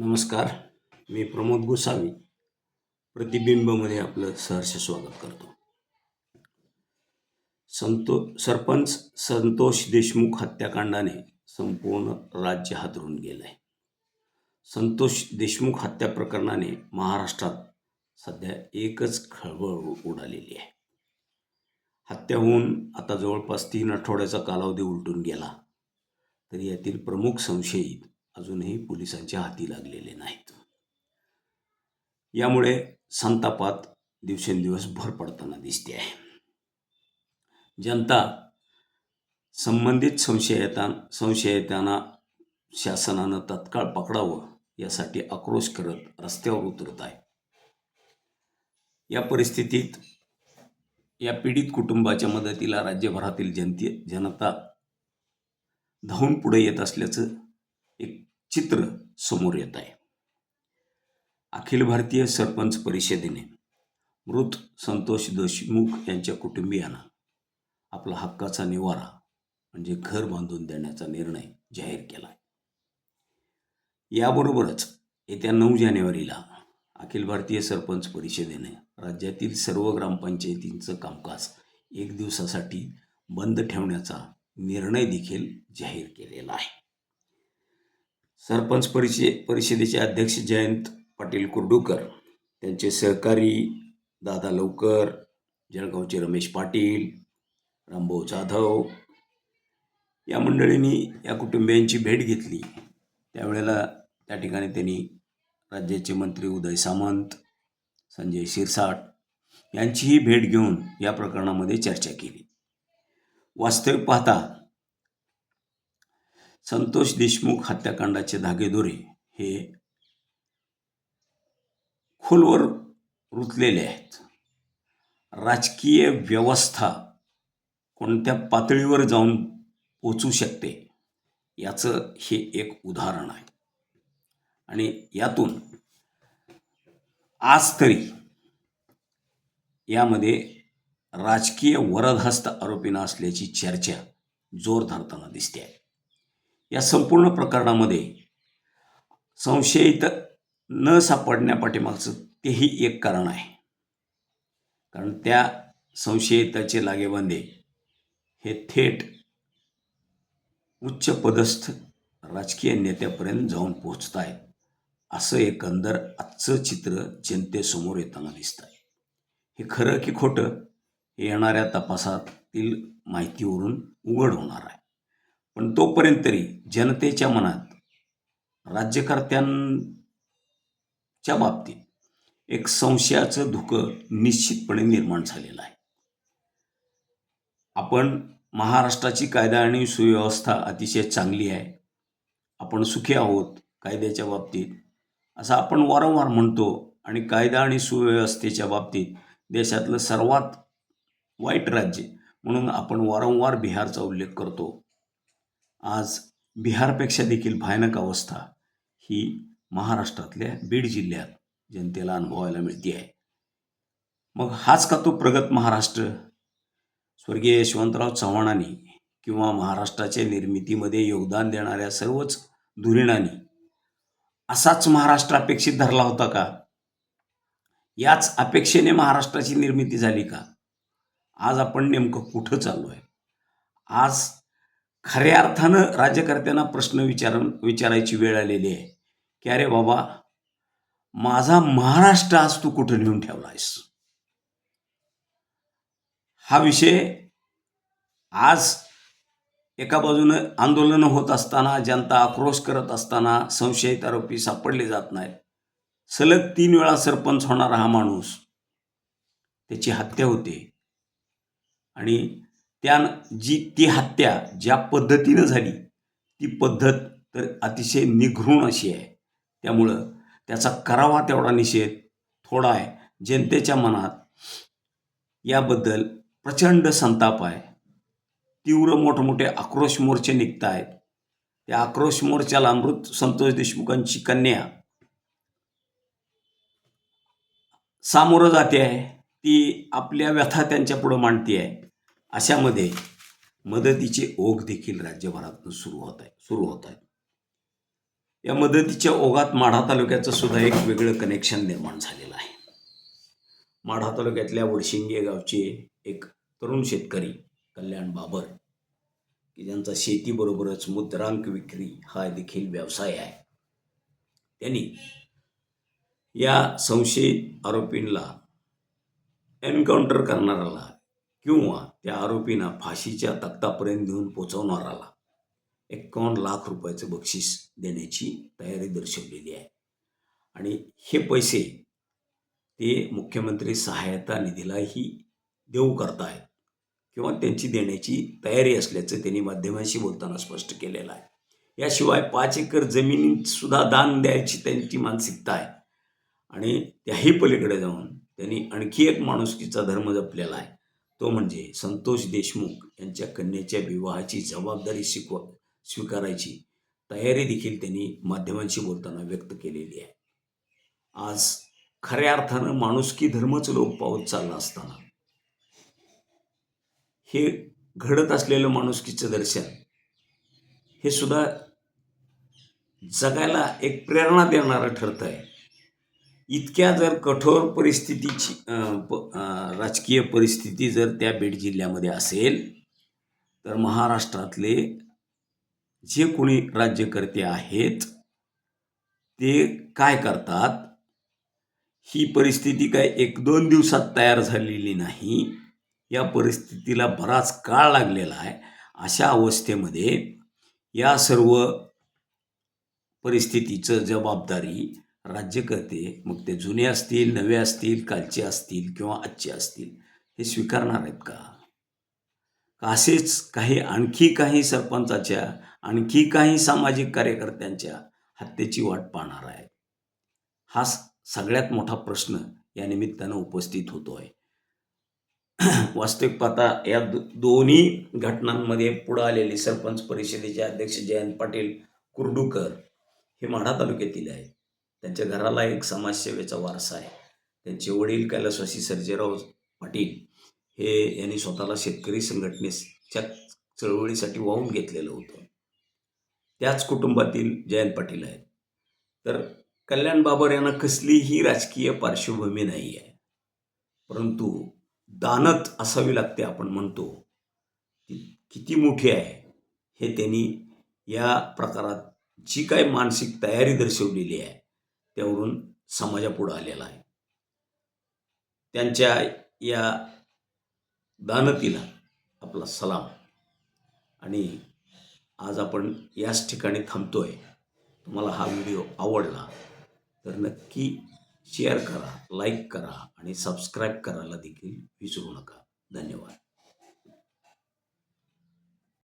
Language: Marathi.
नमस्कार मी प्रमोद गोसावी प्रतिबिंबमध्ये आपलं सहर्ष स्वागत करतो. संतो सरपंच संतोष देशमुख हत्याकांडाने संपूर्ण राज्य हादरून गेलं आहे संतोष देशमुख हत्या प्रकरणाने महाराष्ट्रात सध्या एकच खळबळ उडालेली आहे. हत्या होऊन आता जवळपास तीन आठवड्याचा कालावधी उलटून गेला तरी यातील प्रमुख संशयित अजूनही पोलिसांच्या हाती लागलेले नाहीत. यामुळे संतापात दिवसेंदिवस भर पडताना दिसते आहे. जनता संबंधित संशयितां संशयितांना शासनानं तत्काळ पकडावं यासाठी आक्रोश करत रस्त्यावर उतरत आहे. या परिस्थितीत या पीडित कुटुंबाच्या मदतीला राज्यभरातील जनते जनता धावून पुढे येत असल्याचं एक चित्र समोर येत आहे. अखिल भारतीय सरपंच परिषदेने मृत संतोष देशमुख यांच्या कुटुंबियांना आपला हक्काचा निवारा म्हणजे घर बांधून देण्याचा निर्णय जाहीर केला आहे. याबरोबरच येत्या नऊ जानेवारीला अखिल भारतीय सरपंच परिषदेने राज्यातील सर्व ग्रामपंचायतींचं कामकाज एक दिवसासाठी बंद ठेवण्याचा निर्णय देखील जाहीर केलेला आहे. सरपंच परिषे परिषदेचे अध्यक्ष जयंत पाटील कुर्डूकर त्यांचे सहकारी दादा लवकर जळगावचे रमेश पाटील रामभाऊ जाधव या मंडळींनी या कुटुंबियांची भेट घेतली. त्यावेळेला त्या ठिकाणी त्यांनी राज्याचे मंत्री उदय सामंत संजय शिरसाट यांचीही भेट घेऊन या प्रकरणामध्ये चर्चा केली. वास्तविक पाहता संतोष देशमुख हत्याकांडाचे धागेदोरे हे खोलवर रुतलेले आहेत. राजकीय व्यवस्था कोणत्या पातळीवर जाऊन पोचू शकते याचं हे एक उदाहरण आहे. आणि यातून आज तरी यामध्ये राजकीय वरदहस्त आरोपींना असल्याची चर्चा जोर धरताना दिसते आहे. या संपूर्ण प्रकरणामध्ये संशयित न सापडण्यापाठीमागचं तेही एक कारण आहे. कारण त्या संशयिताचे लागेबांधे हे थेट उच्च पदस्थ राजकीय नेत्यापर्यंत जाऊन पोहोचत आहेत असं एकंदर आजचं चित्र जनतेसमोर येताना दिसतं आहे हे खरं की खोटं हे येणाऱ्या तपासातील माहितीवरून उघड होणार आहे. पण तोपर्यंत तरी जनतेच्या मनात राज्यकर्त्यांच्या बाबतीत एक संशयाचं धुकं निश्चितपणे निर्माण झालेलं आहे. आपण महाराष्ट्राची कायदा आणि सुव्यवस्था अतिशय चांगली आहे. आपण सुखी आहोत कायद्याच्या बाबतीत. असं आपण वारंवार म्हणतो आणि कायदा आणि सुव्यवस्थेच्या बाबतीत देशातलं सर्वात वाईट राज्य म्हणून आपण वारंवार बिहारचा उल्लेख करतो. आज बिहारपेक्षा देखील भयानक अवस्था ही महाराष्ट्रातल्या बीड जिल्ह्यात जनतेला अनुभवायला मिळते आहे. मग हाच का तो प्रगत महाराष्ट्र? स्वर्गीय यशवंतराव चव्हाणांनी किंवा महाराष्ट्राच्या निर्मितीमध्ये योगदान देणाऱ्या सर्वच धुरीणांनी असाच महाराष्ट्र अपेक्षित धरला होता का? याच अपेक्षेने महाराष्ट्राची निर्मिती झाली का? आज आपण नेमकं कुठं चाललो आहे आज खऱ्या अर्थानं राज्यकर्त्यांना प्रश्न विचार विचारायची वेळ आलेली आहे. की अरे बाबा माझा महाराष्ट्र आज तू कुठं नेऊन ठेवला आहेस हा विषय आज एका बाजूनं आंदोलनं होत असताना जनता आक्रोश करत असताना संशयित आरोपी सापडले जात नाहीत. सलग तीन वेळा सरपंच होणारा हा माणूस त्याची हत्या होते. आणि त्या जी ती हत्या ज्या पद्धतीनं झाली ती पद्धत तर अतिशय निघृण अशी आहे. त्यामुळं त्याचा करावा तेवढा निषेध थोडा आहे. जनतेच्या मनात याबद्दल प्रचंड संताप आहे. तीव्र मोठमोठे आक्रोश मोर्चे निघत आहेत त्या आक्रोश मोर्चाला अमृत संतोष देशमुखांची कन्या सामोरं जाते आहे. ती आपल्या व्यथा त्यांच्या पुढं मांडते आहे. अशामध्ये मदतीचे ओघ देखील राज्यभरातून सुरू होत आहे सुरू होत आहे. या मदतीच्या ओघात माढा तालुक्याचं सुद्धा एक वेगळं कनेक्शन निर्माण झालेलं आहे. माढा तालुक्यातल्या वडशिंगे गावचे एक तरुण शेतकरी कल्याण बाबर की ज्यांचा शेतीबरोबरच मुद्रांक विक्री हा देखील व्यवसाय आहे. त्यांनी या संशयित आरोपींना एन्काउंटर करणाऱ्याला किंवा त्या आरोपींना फाशीच्या तक्तापर्यंत नेऊन पोचवणाराला एकावन्न लाख रुपयाचं बक्षीस देण्याची तयारी दर्शवलेली आहे. आणि हे पैसे ते मुख्यमंत्री सहायता निधीलाही देऊ करतायत किंवा त्यांची देण्याची तयारी असल्याचं त्यांनी माध्यमांशी बोलताना स्पष्ट केलेलं आहे. याशिवाय पाच एकर जमिनीसुद्धा दान द्यायची त्यांची मानसिकता आहे. आणि त्याही पलीकडे जाऊन त्यांनी आणखी एक माणुसकीचा धर्म जपलेला आहे. तो म्हणजे संतोष देशमुख यांच्या कन्येच्या विवाहाची जबाबदारी शिकव स्वीकारायची तयारी देखील त्यांनी माध्यमांशी बोलताना व्यक्त केलेली आहे. आज खऱ्या अर्थानं माणुसकी धर्मच लोप पावत चालला असताना हे घडत असलेलं माणुसकीचं दर्शन हे सुद्धा जगायला एक प्रेरणा देणारं ठरतं आहे इतक्या जर कठोर परिस्थितीची प- राजकीय परिस्थिती जर त्या बीड जिल्ह्यामध्ये असेल तर महाराष्ट्रातले जे कोणी राज्यकर्ते आहेत ते काय करतात? ही परिस्थिती काय एक दोन दिवसात तयार झालेली नाही. या परिस्थितीला बराच काळ लागलेला आहे. अशा अवस्थेमध्ये या सर्व परिस्थितीचं जबाबदारी राज्यकर्ते मग ते जुने असतील नवे असतील कालचे असतील किंवा आजचे असतील हे स्वीकारणार आहेत का? असेच काही आणखी काही सरपंचाच्या आणखी काही सामाजिक कार्यकर्त्यांच्या हत्येची वाट पाहणार आहे हा सगळ्यात मोठा प्रश्न या निमित्तानं उपस्थित होतो आहे वास्तविक पाहता या दो- दोन्ही घटनांमध्ये पुढं आलेले सरपंच परिषदेचे अध्यक्ष जयंत पाटील कुर्डूकर हे माढा तालुक्यातील आहेत. त्यांच्या घराला एक समाजसेवेचा वारसा आहे. त्यांचे वडील कैलासवासी सर्जेराव पाटील हे यांनी स्वतःला शेतकरी संघटनेच्या चळवळीसाठी वाहून घेतलेलं होतं. त्याच कुटुंबातील जयंत पाटील आहेत. तर कल्याण बाबर यांना कसलीही राजकीय पार्श्वभूमी नाही आहे. परंतु दानत असावी लागते आपण म्हणतो ती किती मोठी आहे हे त्यांनी या प्रकारात जी काही मानसिक तयारी दर्शवलेली आहे. त्यावरून समाजापुढं आलेला आहे. त्यांच्या या दानतीला आपला सलाम. आणि आज आपण याच ठिकाणी थांबतो आहे तुम्हाला हा व्हिडिओ आवडला तर नक्की शेअर करा लाईक करा आणि सबस्क्राईब करायला देखील विसरू नका. धन्यवाद.